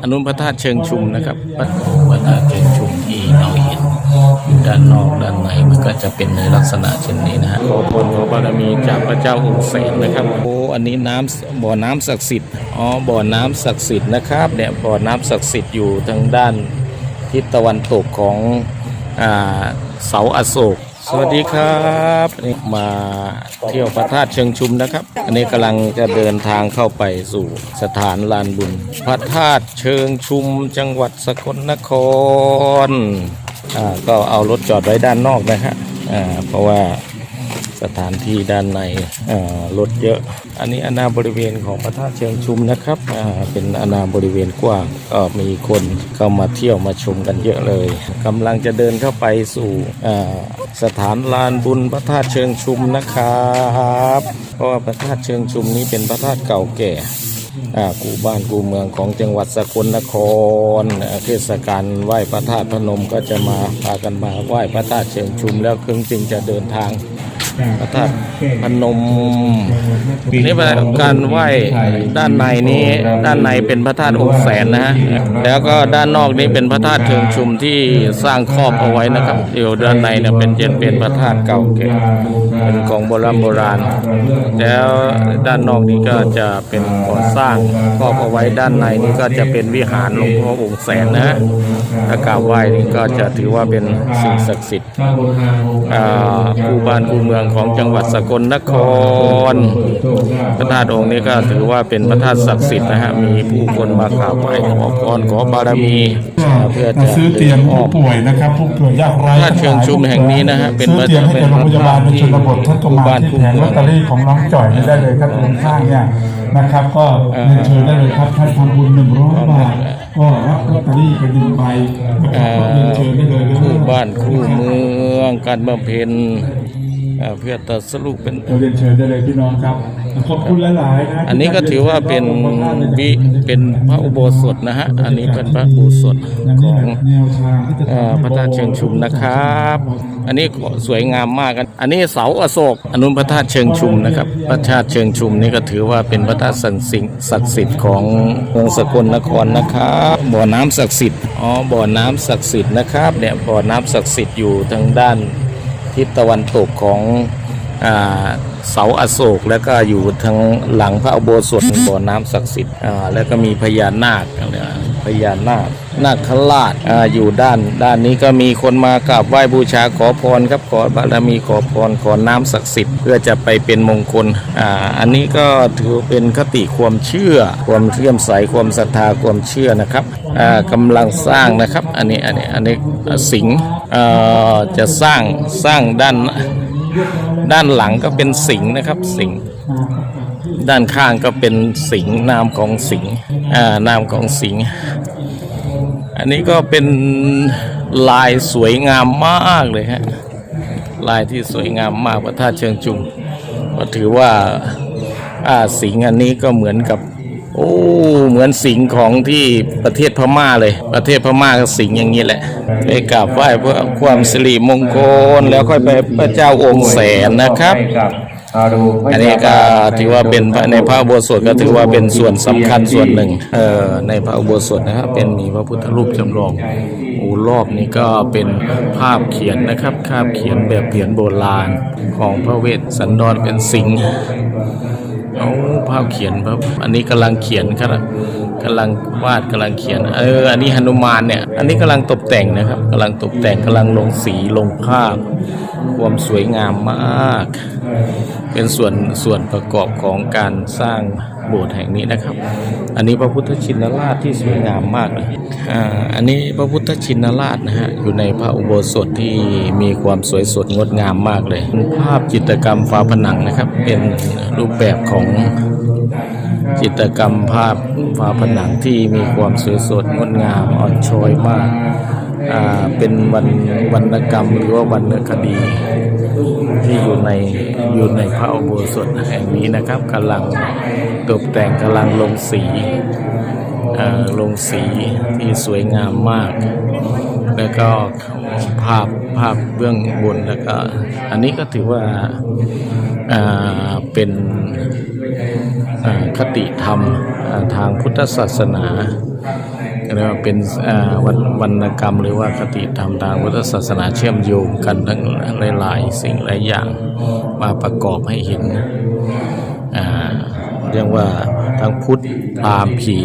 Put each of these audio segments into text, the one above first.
อันนุนพระธาตุเชิงชุมนะครับพระพระธาตุเชิงชุมที่เราเห็นอยู่ด้านนอกด้านในมันก็จะเป็นในลักษณะเช่นนี้นะฮะขอพลขอบารมีจากพระเจ้าองค์แสนนะครับโอ้อันนี้น้ำบ่อน้ำศักดิ์สิทธิ์อ๋อบ่อน้ำศักดิ์สิทธิ์นะครับเนี่ยบ่อน้ำศักดิ์สิทธิ์อยู่ทางด้านทิศตะวันตกของอ่าเสาอโศก สวัสดีครับนี่มาเที่ยวพระธาตุเชิงชุมนะครับ อันนี้กำลังจะเดินทางเข้าไปสู่สถานลานบุญ พระธาตุเชิงชุมจังหวัดสกลนครอ่าก็เอารถจอดไว้ด้านนอกนะฮะอ่าเพราะว่า สถานที่ด้านในรถเยอะ อันนี้อาณาบริเวณของพระธาตุเชิงชุมนะครับเป็นอาณาบริเวณกว้างก็มีคนเข้ามาเที่ยวมาชมกันเยอะเลยกำลังจะเดินเข้าไปสู่สถานลานบุญพระธาตุเชิงชุมนะครับเพราะว่าพระธาตุเชิงชุมนี้เป็นพระธาตุเก่าแก่อ่ากูบ้านกูเมืองของจังหวัดสกลนครเทศกาลไหว้พระธาตุพนมก็จะมาพากันมาไหว้พระธาตุเชิงชุมแล้วครึ่งจึงจะเดินทาง พระธาตุพนมนี่เป็นการไหว้ด้านในนี้ด้านในเป็นพระธาตุองค์แสนนะฮะแล้วก็ด้านนอกนี้เป็นพระธาตุเชิงชุมที่สร้างครอบเอาไว้นะครับอยู่ด้านในเนี่ยเป็นเจนเป็นพระธาตุเก่าแก่เป็นของโบราณโบราณ แล้วด้านนอกนี้ก็จะเป็นก่อสร้างครอบเอาไว้ด้านในนี้ก็จะเป็นวิหารหลวงพ่อองค์แสนนะฮะถ้ากราบไหว้นี่ก็จะถือว่าเป็นสิ่งศักดิ์สิทธิ์อ่าคู่บ้านคู่เมืองของจังหวัดสกลนคร พระธาตุองค์นี้ก็ถือว่าเป็นพระธาตุศักดิ์สิทธิ์นะฮะมีผู้คนมากราบไหว้ขอพรขอบารมีเพื่อมาจะซื้อเตียงออผู้กป่วยนะครับผู้ป่วยยากไร้พระธาตุเชิงชุมแห่งนี้นะฮะเป็นซื้อเตียงให้กับโรงพยาบาลในชนบทท่านก็มาที่แผงลอตเตอรี่ของน้องจ่อยนี่ได้เลยครับตรงข้างเนี่ยนะครับ ก็เรียนเชิญได้เลยครับท่านทำบุญหนึ่งร้อยบาทก็รับลอตเตอรี่ไปหนึ่งใบนะครับก็เรียนเชิญได้เลยเด้อคู่บ้านคู่เมืองการบำเพ็ญอ่า เพื่อตัดสรุปเป็นเราเรียนเชิญได้เลยพี่น้องครับขอบคุณหลายๆนะอันนี้ก็ถือว่าเป็นวิเป็นพระอุโบสถนะฮะอันนี้เป็นพระอุโบสถของแนวทางที่จะเอ่อพระธาตุเชิงชุมนะครับ อันนี้สวยงามมากกันอันนี้เสาอโศกอันนุนพระธาตุเชิงชุมนะครับพระธาตุเชิงชุมนี่ก็ถือว่าเป็นพระธาตุศักดิ์สิทธิ์ศักดิ์สิทธิ์ของเมืองสกลนครนะครับบ่อน้ำศักดิ์สิทธิ์อ๋อบ่อน้ำศักดิ์สิทธิ์นะครับเนี่ยบ่อน้ำศักดิ์สิทธิ์อยู่ทางด้าน ทิศตะวันตกของอ่าเสาอโศกแล้วก็อยู่ทางหลังพระอุโบสถบ่อน้ำศักดิ์สิทธิ์อ่าแล้วก็มีพญานาคเนี่ยพ ญานาคนาคราชอ่าอยู่ด้านด้านนี้ก็มีคนมากราบไหว้บูชาขอพรครับขอบารมีขอพรขอน้ำศักดิ์สิทธิ์เพื่อจะไปเป็นมงคลอ่าอันนี้ก็ถือเป็นคติความเชื่อ ความเลื่อมใสความศรัทธาความเชื่อนะครับอ่ากำลังสร้างนะครับ อันนี้อันนี้อันนี้สิงห์เอ่อจะสร้างสร้างด้านด้านหลังก็เป็นสิงห์นะครับสิงห์ ด้านข้างก็เป็นสิงห์นามของสิงห์อ่านามของสิงห์อันนี้ก็เป็นลายสวยงามมากเลยฮะลายที่สวยงามมากพระธาตุเชิงชุมก็ถือว่าอ่าสิงห์อันนี้ก็เหมือนกับโอ้เหมือนสิงห์ของที่ประเทศพม่าเลย ประเทศพม่าก็สิงห์อย่างนี้แหละไปกราบไหว้เพื่อความสิริมงคลแล้วค่อยไปพระเจ้าองค์แสนนะครับ อันนี้ก็ถือว่าเป็นในพระอุโบสถก็ถือว่าเป็นส่วนสำคัญส่วนหนึ่งเออในพระอุโบสถนะครับเป็นมีพระพุทธรูปจำลองโอ้รอบนี้ก็เป็นภาพเขียนนะครับภาพเขียนแบบเขียนโบราณของพระเวสสันดรเป็นสิงห์เอาภาพเขียนครับอันนี้กำลังเขียนครับ กำลังวาดกำลังเขียน เออ อันนี้หนุมานเนี่ย อันนี้กำลังตกแต่งนะครับกำลังตกแต่งกำลังลงสีลงภาพ ความสวยงามมาก เป็นส่วนส่วนประกอบของการสร้างโบสถ์แห่งนี้นะครับ อันนี้พระพุทธชินราชที่สวยงามมากเลยอ่า อันนี้พระพุทธชินราชนะฮะ อยู่ในพระอุโบสถที่มีความสวยสดงดงามมากเลย ภาพจิตรกรรมฝาผนังนะครับ เป็นรูปแบบของจิตรกรรมภาพ ฝาผนังที่มีความสวยสดงดงามอ่อนช้อยมากอ่าเป็นวันวรรณกรรมหรือว่าวรรณคดี ที่อยู่ในอยู่ในพระอุโบสถแห่งนี้นะครับกำลังตกแต่งกำลังลงสีอ่อลงสีที่สวยงามมาก แล้วก็ภาพภาพเบื้องบนแล้วก็ อันนี้ก็ถือว่าอ่าเป็น คติธรรมทางพุทธศาสนาเรียกว่าเป็นวรรณวรรณกรรมหรือว่าคติธรรมทางพุทธศาสนาเชื่อมโยงกันทั้งหลายๆสิ่งหลายอย่างมาประกอบให้เห็นเรียกว่าทั้งพุทธพราหมณ์ผี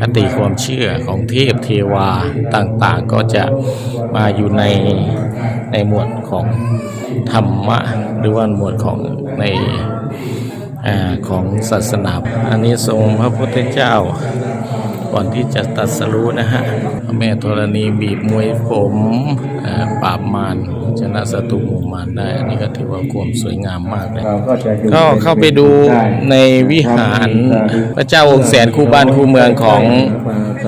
คติความเชื่อของเทพเทวาต่างๆ ก็จะมาอยู่ในในหมวดของธรรมะ หรือว่าหมวดของใน อาของศาสนา อันนี้ทรงพระพุทธเจ้า ก่อนที่จะตรัสรู้นะฮะพระแม่ธรณีบีบมวยผมอ่าปราบมารชนะศัตรูหมู่มารได้ อันนี้ก็ถือว่าความสวยงามมากเลยเราก็จะอยู่ก็เข้าไปดูในวิหารพระเจ้าองค์แสนคู่บ้านคู่เมืองของ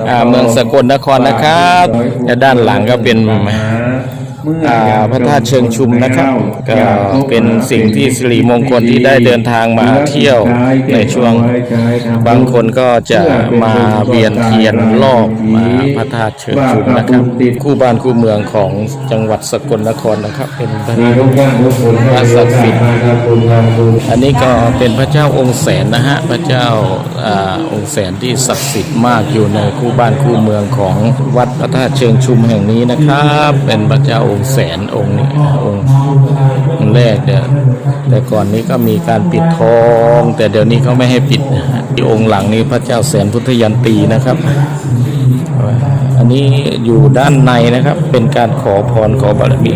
อาเมืองสกลนครนะครับและด้านหลังก็เป็น อ่าพระธาตุเชิงชุมนะครับก็เป็นสิ่งที่สิริมงคลที่ได้เดินทางมาเที่ยวในช่วงบางคนก็จะมาเวียนเทียนรอบมาพระธาตุเชิงชุมนะครับ คู่บ้านคู่เมืองของจังหวัดสกลนครนะครับ เป็นพระมีทุกท่านทุกคนพระศักดิ์สิทธิ์ทำบุญทำบุญอันนี้ก็เป็นพระเจ้าองค์แสนนะฮะพระเจ้าอาองค์แสนที่ศักดิ์สิทธิ์มากอยู่ในคู่บ้านคู่เมืองของวัดพระธาตุเชิงชุมแห่งนี้นะครับ เป็นพระเจ้าองค์แสนองค์นี้องค์องแรกเนี่ยแต่ก่อนนี้ก็มีการปิดทอง แต่เดี๋ยวนี้เขาไม่ให้ปิดนะที่องค์หลังนี้พระเจ้าแสนพุทธยันตีนะครับ อันนี้อยู่ด้านในนะครับ เป็นการขอพรขอบารมี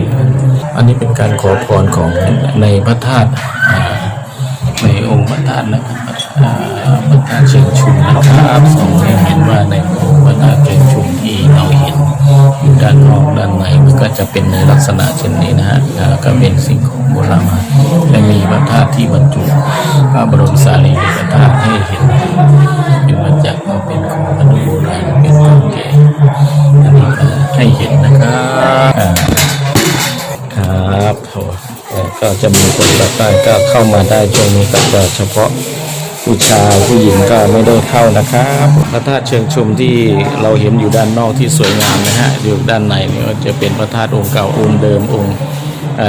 อันนี้เป็นการขอพรของในพระธาตุในองค์พระธาตุนะครับพระธาตุเชิงชุมนะครับสองให้เห็นว่าในองค์พระธาตุเชิงชุมที่เราเห็นอยู่ด้านนอกด้านใน จะเป็นในลักษณะเช่นนี้นะฮะก็เป็นสิ่งของโบราณและมีพระธาตุที่บรรจุพระบรมสารีริกธาตุให้เห็นเป็นมาจากว่าเป็นของมนุโบราณเป็นของแก่อันนี้ก็ให้เห็นนะครับครับแต่ก็จะมีคนแบบได้ก็เข้ามาได้ช่วงนี้ก็จะเฉพาะ ผู้ชายผู้หญิงก็ไม่ได้เข้านะครับพระธาตุเชิงชุมที่เราเห็นอยู่ด้านนอกที่สวยงามนะฮะอยู่ด้านในนี่ก็จะเป็นพระธาตุองค์เก่าองค์เดิมองค์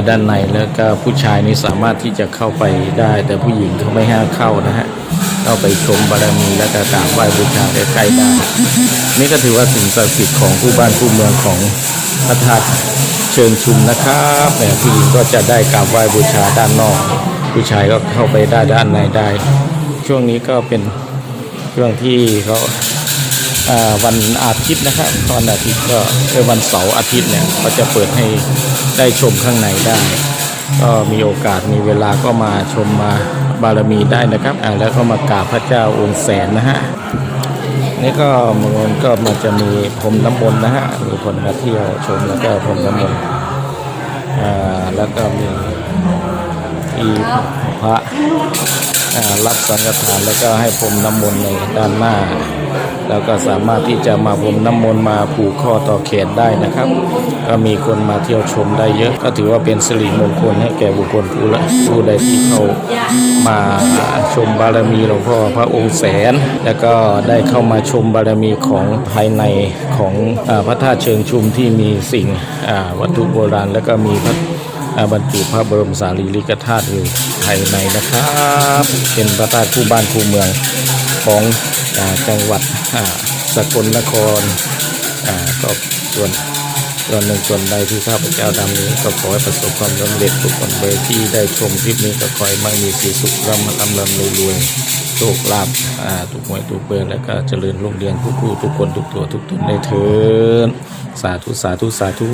ด้านในแล้วก็ผู้ชายนี่สามารถที่จะเข้าไปได้ แต่ผู้หญิงเขาไม่ให้เข้านะฮะเข้าไปชมบารมีและก็กราบไหว้บูชาใกล้ๆได้นี่ก็ถือว่าสิ่งศักดิ์สิทธิ์ของผู้บ้านผู้เมืองของพระธาตุเชิงชุมนะครับแต่ผู้หญิงก็จะได้กราบไหว้บูชาด้านนอก ผู้ชายก็เข้าไปได้ด้านในได้ ช่วงนี้ก็เป็นช่วงที่เขาวันอาทิตย์นะครับวันอาทิตย์ก็เออวันเสาร์อาทิตย์เนี่ยก็จะเปิดให้ได้ชมข้างในได้ ก็มีโอกาสมีเวลาก็มาชมมาบารมีได้นะครับอ่าแล้วก็มากราบพระเจ้าองค์แสนนะฮะนี่ก็มันก็มันจะมีพรมน้ำมนต์นะฮะมีคนมาเที่ยวชมแล้วก็พรมน้ำมนต์อ่าแล้วก็มีที่ พระรับสังฆทานแล้วก็ให้พรมน้ำมนต์ในด้านหน้า แล้วก็สามารถที่จะมาพรมน้ำมนต์มาผูกข้อต่อแขนได้นะครับ ก็มีคนมาเที่ยวชมได้เยอะ ก็ถือว่าเป็นสิริมงคลให้แก่บุคคลผู้ละผู้ใดที่เข้ามาชมบารมีหลวงพ่อพระองค์แสน แล้วก็ได้เข้ามาชมบารมีของภายในของอพระธาตุเชิงชุมที่มีสิ่งวัตถุโบราณ แล้วก็มีพระ บรรจุพระบรมสารีริกธาตุอยู่ภายในนะครับเป็นพระธาตุคู่บ้านคู่เมืองของอจังหวัดสกลนครก็ส่วนส่วนหนึ่งส่วนใดที่ข้าพเจ้าทำนี้ก็ขอให้ประสบความสำเร็จทุกคนเลยที่ได้ชมคลิปนี้ก็ขอให้มั่งมีสีสุขร่ำรำรำรวยรวยโชคลาภอ่าทุกหวยทุกเบอร์แล้วก็เจริญรุ่งเรืองทุกคู่ทุกคนทุกตัวทุกตนได้เถิดสาธุสาธุสาธุ